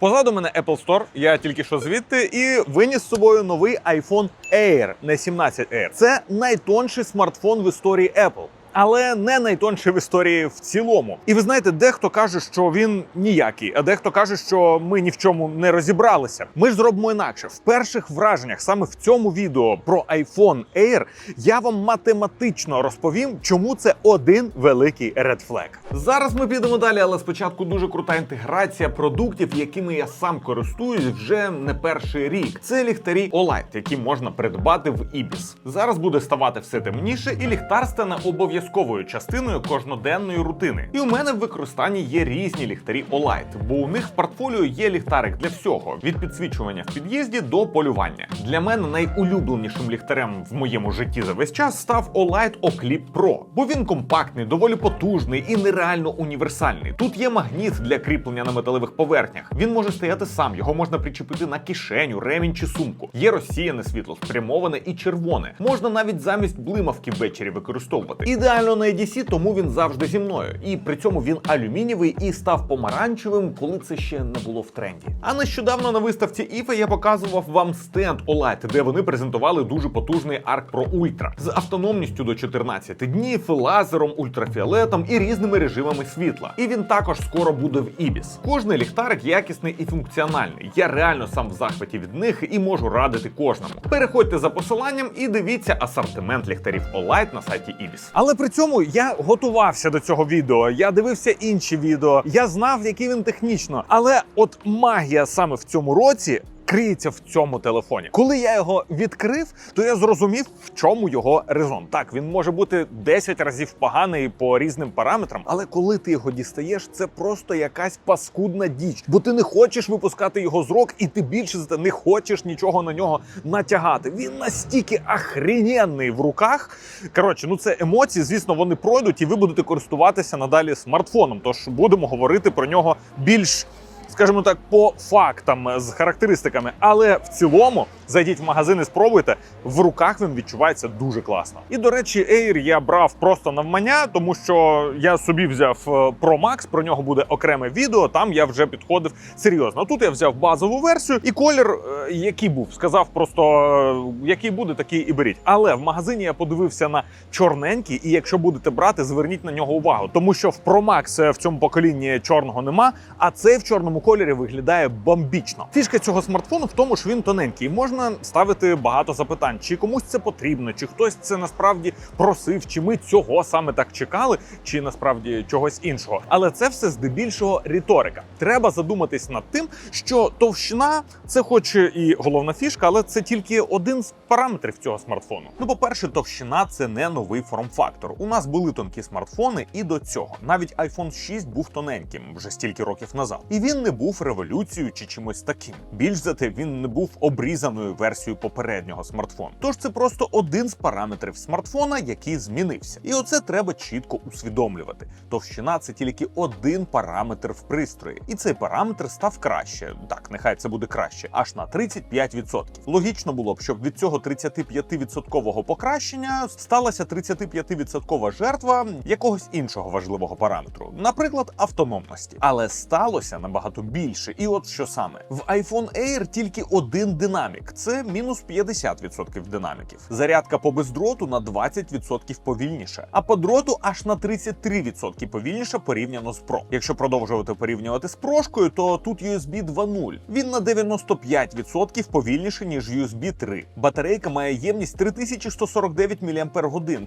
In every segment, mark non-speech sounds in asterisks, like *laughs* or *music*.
Позаду мене Apple Store, я тільки що звідти, і виніс з собою новий iPhone Air, не 17 Air. Це найтонший смартфон в історії Apple. Але не найтонший в історії в цілому. І ви знаєте, дехто каже, що він ніякий, а дехто каже, що ми ні в чому не розібралися. Ми ж зробимо інакше. В перших враженнях, саме в цьому відео про iPhone Air, я вам математично розповім, чому це один великий flag. Зараз ми підемо далі, але спочатку дуже крута інтеграція продуктів, якими я сам користуюсь вже не перший рік. Це ліхтарі OLED, які можна придбати в Ibis. Зараз буде ставати все темніше, і ліхтар стане обов'язковою частиною кожноденної рутини. І у мене в використанні є різні ліхтарі OLED, бо у них в портфоліо є ліхтарик для всього: від підсвічування в під'їзді до полювання. Для мене найулюбленішим ліхтарем в моєму житті за весь час став OLED Oclip Pro, бо він компактний, доволі потужний і нереально універсальний. Тут є магніт для кріплення на металевих поверхнях. Він може стояти сам, його можна причепити на кишеню, ремінь чи сумку. Є розсіяне світло, спрямоване і червоне. Можна навіть замість блимавки ввечері використовувати. Ідеально на EDC, тому він завжди зі мною. І при цьому він алюмінієвий і став помаранчевим, коли це ще не було в тренді. А нещодавно на виставці IFA я показував вам стенд OLED, де вони презентували дуже потужний Arc Pro Ultra з автономністю до 14 днів, лазером, ультрафіолетом і різними режимами світла. І він також скоро буде в Ibis. Кожний ліхтарик якісний і функціональний. Я реально сам в захваті від них і можу радити кожному. Переходьте за посиланням і дивіться асортимент ліхтарів OLED на сайті Ibis. Але при цьому я готувався до цього відео. Я дивився інші відео. Я знав, який він технічно. Але от магія саме в цьому році. Криється в цьому телефоні. Коли я його відкрив, то я зрозумів, в чому його резон. Так, він може бути 10 разів поганий по різним параметрам, але коли ти його дістаєш, це просто якась паскудна діч, бо ти не хочеш випускати його з рук, і ти більше не хочеш нічого на нього натягати. Він настільки охрененний в руках. Коротше, ну це емоції. Звісно, вони пройдуть, і ви будете користуватися надалі смартфоном. Тож будемо говорити про нього більш скажімо так, по фактам з характеристиками. Але в цілому зайдіть в магазин і спробуйте. В руках він відчувається дуже класно. І до речі, Air я брав просто навмання, тому що я собі взяв е, Pro Max, про нього буде окреме відео. Там я вже підходив серйозно. Тут я взяв базову версію, і колір, е, який був, сказав просто е, який буде, такий і беріть. Але в магазині я подивився на чорненький, і якщо будете брати, зверніть на нього увагу, тому що в Pro Max в цьому поколінні чорного нема, а цей в чорному кольорі виглядає бомбічно. Фішка цього смартфону в тому, що він тоненький. Можна ставити багато запитань, чи комусь це потрібно, чи хтось це насправді просив, чи ми цього саме так чекали, чи насправді чогось іншого. Але це все здебільшого риторика. Треба задуматись над тим, що товщина це, хоч і головна фішка, але це тільки один з параметрів цього смартфону. Ну, по-перше, товщина це не новий форм-фактор. У нас були тонкі смартфони і до цього. Навіть iPhone 6 був тоненьким вже стільки років назад. І він не був революцією чи чимось таким. Більш за те, він не був обрізаною версією попереднього смартфону. Тож це просто один з параметрів смартфона, який змінився. І оце треба чітко усвідомлювати. Товщина це тільки один параметр в пристрої, і цей параметр став краще. Так, нехай це буде краще, аж на 35%. Логічно було б, щоб від цього 35% покращення сталася 35% жертва якогось іншого важливого параметру, наприклад, автономності. Але сталося набагато більше. І от що саме в iPhone Air тільки один динамік, це мінус 50% динаміків. Зарядка по бездроту на 20% повільніше, а по дроту аж на 33% повільніше порівняно з Pro. Якщо продовжувати порівнювати з прошкою, то тут USB 2.0. Він на 95% повільніше ніж USB 3. Батарейка має ємність 3149 мАч.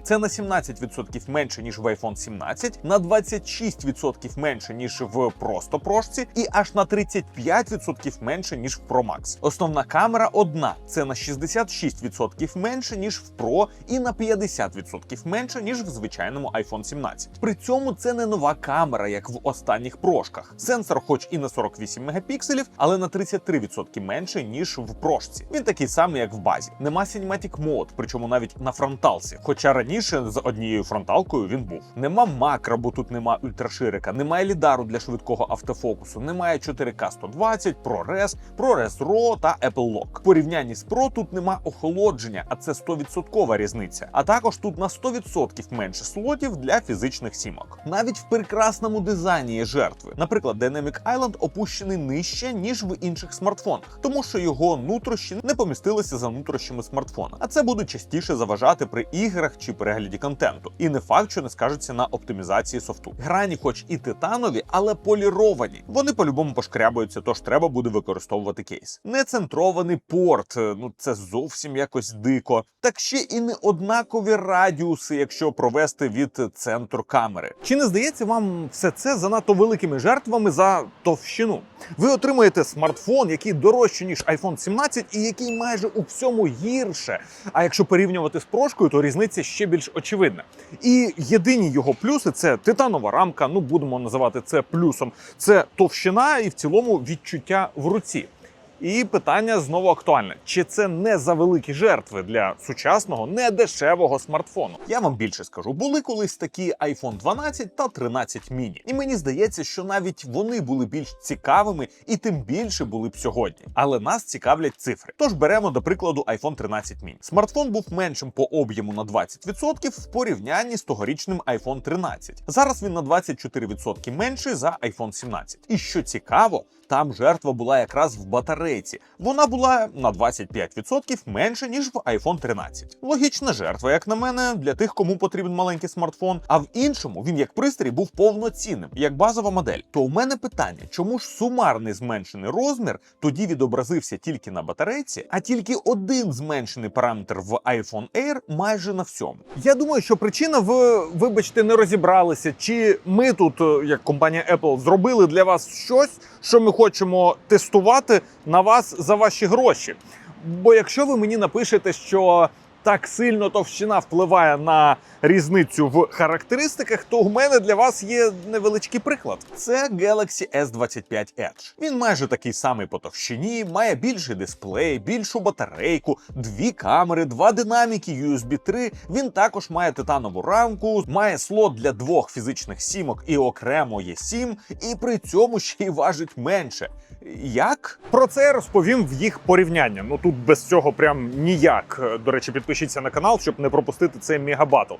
Це на 17% менше ніж в iPhone 17, на 26% менше ніж в просто прошці, і аж на 35% менше ніж в Pro Max. Основна камера одна, це на 66% менше ніж в Pro, і на 50% менше ніж в звичайному iPhone 17. При цьому це не нова камера, як в останніх прошках. Сенсор, хоч і на 48 мегапікселів, але на 33% менше ніж в прошці. Він такий самий, як в базі. Нема Cinematic Mode, причому навіть на фронталці. Хоча раніше з однією фронталкою він був. Нема макро, бо тут нема ультраширика, немає лідару для швидкого автофокусу, немає 4К 120, ProRes, ProRes RAW та Apple Lock. Порівнянні з Pro тут нема охолодження, а це 100% різниця. А також тут на 100% менше слотів для фізичних сімок. Навіть в прекрасному дизайні є жертви. Наприклад, Dynamic Island опущений нижче ніж в інших смартфонах, тому що його нутрощі не помістилися за нутрощами смартфона. А це буде частіше заважати при іграх чи перегляді контенту. І не факт, що не скажеться на оптимізації софту. Грані, хоч і титанові, але поліровані. Вони по-любому пошкрябуються, тож треба буде використовувати кейс. Нецентрований порт, е, ну це зовсім якось дико. Так ще і не однакові радіуси, якщо провести від центру камери. Чи не здається вам все це занадто великими жертвами за товщину? Ви отримуєте смартфон, який дорожче ніж iPhone 17 і який майже у всьому гірше. А якщо порівнювати з прошкою, то різниця ще більш очевидна. І єдині його плюси це титанова рамка. Ну будемо називати це плюсом. Це товщина і в цілому відчуття в руці. І питання знову актуальне: чи це не за великі жертви для сучасного недешевого смартфону? Я вам більше скажу, були колись такі iPhone 12 та 13 mini. І мені здається, що навіть вони були більш цікавими і тим більше були б сьогодні. Але нас цікавлять цифри. Тож беремо до прикладу iPhone 13 mini. Смартфон був меншим по об'єму на 20% в порівнянні з тогорічним iPhone 13. Зараз він на 24% менший за iPhone 17. І що цікаво, там жертва була якраз в батарейці. Вона була на 25% менше ніж в iPhone 13. Логічна жертва, як на мене, для тих, кому потрібен маленький смартфон. А в іншому він як пристрій був повноцінним, як базова модель. То у мене питання, чому ж сумарний зменшений розмір тоді відобразився тільки на батарейці, а тільки один зменшений параметр в iPhone Air майже на всьому. Я думаю, що причина в вибачте не розібралися, чи ми тут, е, як компанія Apple, зробили для вас щось, що ми хочемо тестувати на вас за ваші гроші. Бо якщо ви мені напишете, що так сильно товщина впливає на різницю в характеристиках, то у мене для вас є невеличкий приклад. Це Galaxy S25 Edge. Він майже такий самий по товщині, має більший дисплей, більшу батарейку, дві камери, два динаміки USB 3. Він також має титанову рамку, має слот для двох фізичних сімок і окремо є сім, і при цьому ще й важить менше. Як? Про це я розповім в їх порівняння. Ну тут без цього прям ніяк. До речі, підпишіться на канал, щоб не пропустити цей мегабатл.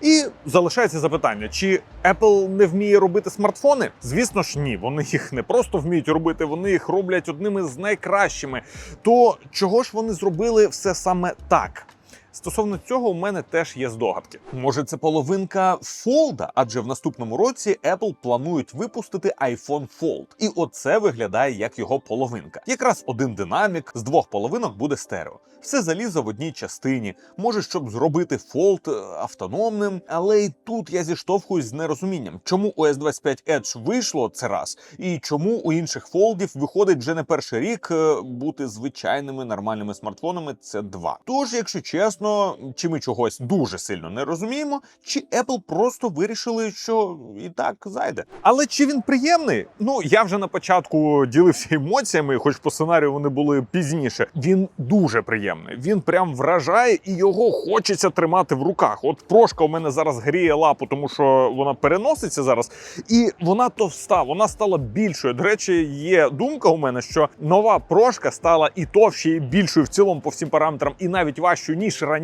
І залишається запитання: чи Apple не вміє робити смартфони? Звісно ж, ні. Вони їх не просто вміють робити, вони їх роблять одними з найкращими. То чого ж вони зробили все саме так? Стосовно цього, у мене теж є здогадки. Може, це половинка фолда, адже в наступному році Apple планують випустити iPhone Fold. І оце виглядає як його половинка. Якраз один динамік з двох половинок буде стерео. Все залізо в одній частині. Може, щоб зробити Fold е, автономним, але і тут я зіштовхуюсь з нерозумінням, чому у S25 Edge вийшло це раз, і чому у інших фолдів виходить вже не перший рік е, бути звичайними нормальними смартфонами. Це два. Тож, якщо чесно, чи ми чогось дуже сильно не розуміємо, чи Apple просто вирішили, що і так зайде. Але чи він приємний? Ну я вже на початку ділився емоціями, хоч по сценарію вони були пізніше. Він дуже приємний. Він прям вражає і його хочеться тримати в руках. От прошка у мене зараз гріє лапу, тому що вона переноситься зараз, і вона товста, вона стала більшою. До речі, є думка у мене, що нова прошка стала і товще, і більшою в цілому по всім параметрам, і навіть важчою, ніж раніше,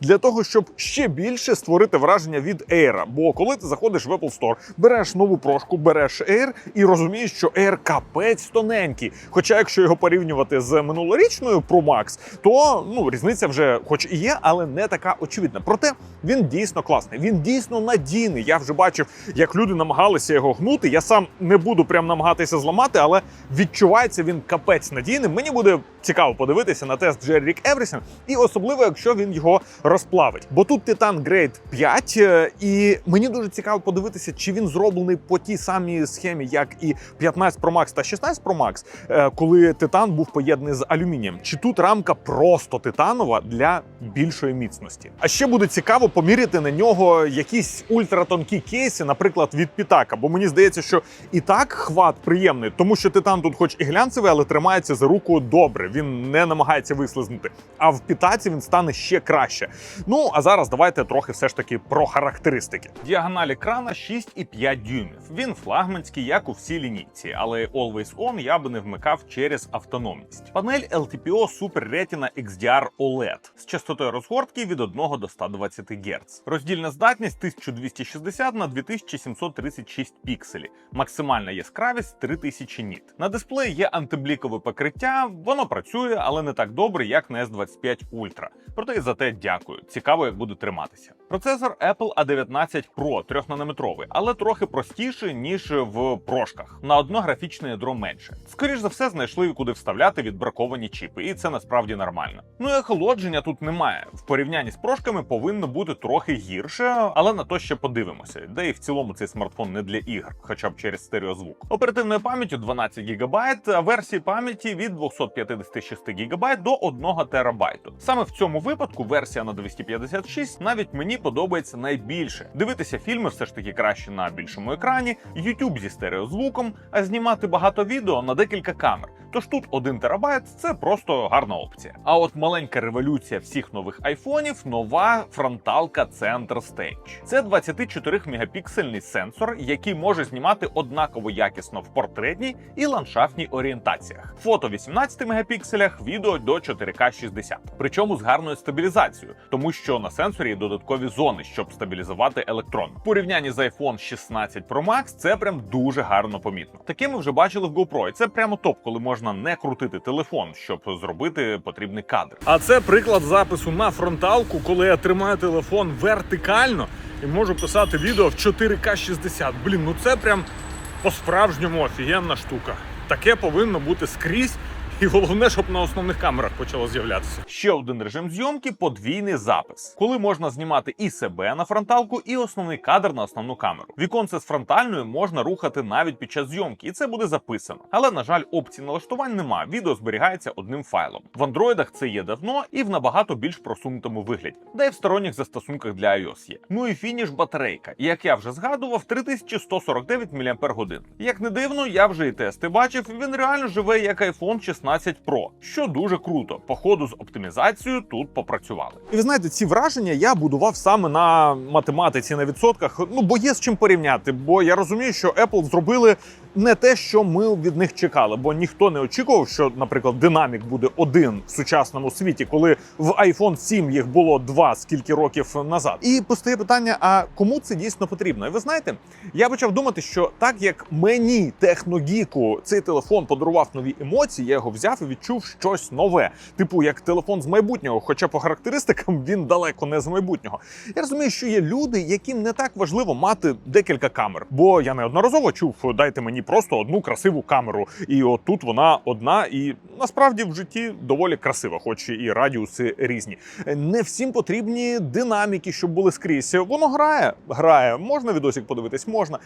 для того, щоб ще більше створити враження від Air. Бо коли ти заходиш в Apple Store, береш нову прошку, береш Air і розумієш, що Air капець тоненький. Хоча, якщо його порівнювати з минулорічною Pro Max, то ну різниця вже, хоч і є, але не така очевидна. Проте він дійсно класний, він дійсно надійний. Я вже бачив, як люди намагалися його гнути. Я сам не буду прям намагатися зламати, але відчувається він капець надійним. Мені буде цікаво подивитися на тест Jerry Everything, і особливо, якщо він його розплавить. Бо тут Titan Grade 5, е, і мені дуже цікаво подивитися, чи він зроблений по тій самій схемі, як і 15 Pro Max та 16 Pro Max, е, коли титан був поєднаний з алюмінієм. Чи тут рамка просто титанова для більшої міцності? А ще буде цікаво поміряти на нього якісь ультратонкі кейси, наприклад, від Pitaka. Бо мені здається, що і так хват приємний, тому що титан тут, хоч і глянцевий, але тримається за руку добре. Він не намагається вислизнути. А в пітаці він стане ще краще. Ну а зараз давайте трохи все ж таки про характеристики. Діагональ екрана 6,5 дюймів. Він флагманський, як у всій лінійці, але Always On я би не вмикав через автономність. Панель LTPO Super Retina XDR OLED з частотою розгортки від 1 до 120 Гц. Роздільна здатність 1260 на 2736 пікселів. Максимальна яскравість 3000 ніт. На дисплеї є антиблікове покриття, воно працює, але не так добре, як на S25 Ultra. Проте і за те дякую. Цікаво, як буде триматися. Процесор Apple A19 Pro 3-нанометровий, але трохи простіший, ніж в прошках. На одно графічне ядро менше. Скоріш за все, знайшли куди вставляти відбраковані чіпи, і це насправді нормально. Ну і охолодження тут немає. В порівнянні з прошками повинно бути трохи гірше, але на то ще подивимося. Де і в цілому цей смартфон не для ігр, хоча б через стереозвук. Оперативною пам'яттю 12 ГБ, а версії пам'яті від 256 ГБ до 1 ТБ. Саме в цьому випадку версія на 256 навіть мені подобається найбільше. Дивитися фільми все ж таки краще на більшому екрані, YouTube зі стереозвуком, а знімати багато відео на декілька камер. Тож тут 1 терабайт це просто гарна опція. А от маленька революція всіх нових айфонів нова фронталка Center Stage. Це 24 мегапіксельний сенсор, який може знімати однаково якісно в портретній і ландшафтній орієнтаціях. Фото 18 мегапікселях, відео до 4К 60. Причому з гарною стабілізацією, тому що на сенсорі є додаткові зони, щоб стабілізувати електрон. В порівнянні з iPhone 16 Pro Max це прям дуже гарно помітно. Таке ми вже бачили в GoPro, і це прямо топ, коли можна не крутити телефон, щоб зробити потрібний кадр. А це приклад запису на фронталку, коли я тримаю телефон вертикально і можу писати відео в 4К 60. Блін, ну це прям по-справжньому офігенна штука. Таке повинно бути скрізь. І головне, щоб на основних камерах почало з'являтися. Ще один режим зйомки подвійний запис, коли можна знімати і себе на фронталку, і основний кадр на основну камеру. Віконце з фронтальною можна рухати навіть під час зйомки, і це буде записано. Але на жаль, опцій налаштувань немає. Відео зберігається одним файлом. В андроїдах це є давно і в набагато більш просунутому вигляді, де й в сторонніх застосунках для iOS є. Ну і фініш батарейка. Як я вже згадував, 3149 мАч. Як не дивно, я вже і тести бачив. Він реально живе як iPhone 16 Pro, що дуже круто. Походу з оптимізацією тут попрацювали. І ви знаєте, ці враження я будував саме на математиці на відсотках. Ну бо є з чим порівняти. Бо я розумію, що Apple зробили не те, що ми від них чекали, бо ніхто не очікував, що, наприклад, динамік буде один в сучасному світі, коли в iPhone 7 їх було два скільки років назад. І постає питання: а кому це дійсно потрібно? І ви знаєте, я почав думати, що так як мені техногіку цей телефон подарував нові емоції, я його взяв і відчув щось нове, типу як телефон з майбутнього, хоча по характеристикам він далеко не з майбутнього. Я розумію, що є люди, яким не так важливо мати декілька камер, бо я неодноразово чув, дайте мені просто одну красиву камеру, і отут вона одна, і насправді в житті доволі красива, хоч і радіуси різні. Не всім потрібні динаміки, щоб були скрізь. Воно грає, грає. Можна відосик подивитись, можна.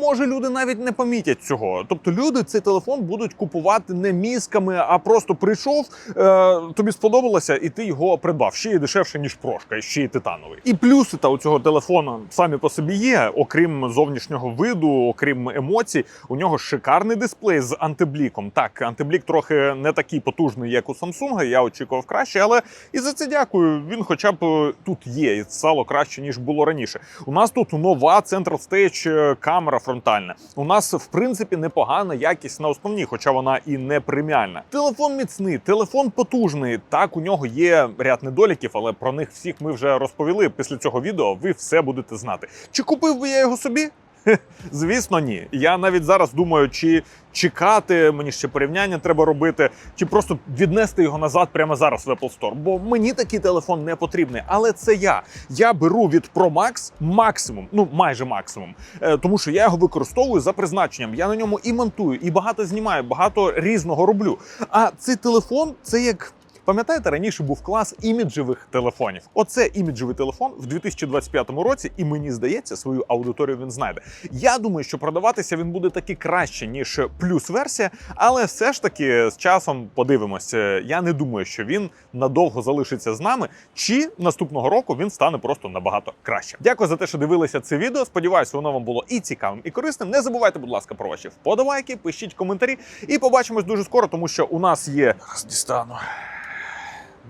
Може, люди навіть не помітять цього. Тобто, люди цей телефон будуть купувати не мізками, а просто прийшов, е, тобі сподобалося, і ти його придбав. Ще й дешевше, ніж прошка, ще й титановий. І плюси та у цього телефону самі по собі є, окрім зовнішнього виду, окрім емоцій, у нього шикарний дисплей з антибліком. Так, антиблік трохи не такий потужний, як у Samsung, Я очікував краще, але і за це дякую. Він, хоча б е, тут є, і стало краще ніж було раніше. У нас тут нова Central Stage е, камера фронтальна. У нас в принципі непогана якість на основній, хоча вона і не преміальна. Телефон міцний, телефон потужний. Так, у нього є ряд недоліків, але про них всіх ми вже розповіли. Після цього відео ви все будете знати. Чи купив би я його собі? *laughs* Звісно, ні. Я навіть зараз думаю, чи чекати, мені ще порівняння треба робити, чи просто віднести його назад прямо зараз в Apple Store. Бо мені такий телефон не потрібний. Але це я. Я беру від Pro Max максимум, ну майже максимум, Е, тому що я його використовую за призначенням. Я на ньому і монтую, і багато знімаю, багато різного роблю. А цей телефон це як Пам'ятаєте, раніше був клас іміджевих телефонів. Оце іміджевий телефон в 2025 році, і мені здається, свою аудиторію він знайде. Я думаю, що продаватися він буде таки краще ніж плюс версія, але все ж таки з часом подивимося. Я не думаю, що він надовго залишиться з нами, чи наступного року він стане просто набагато краще. Дякую за те, що дивилися це відео. Сподіваюся, воно вам було і цікавим, і корисним. Не забувайте, будь ласка, про ваші вподобайки, пишіть коментарі, і побачимось дуже скоро, тому що у нас є Зараз дістану.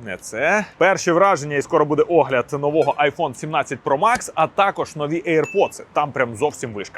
Не це перші враження, і скоро буде огляд нового iPhone 17 Pro Max, а також нові AirPods. Там прям зовсім вишка.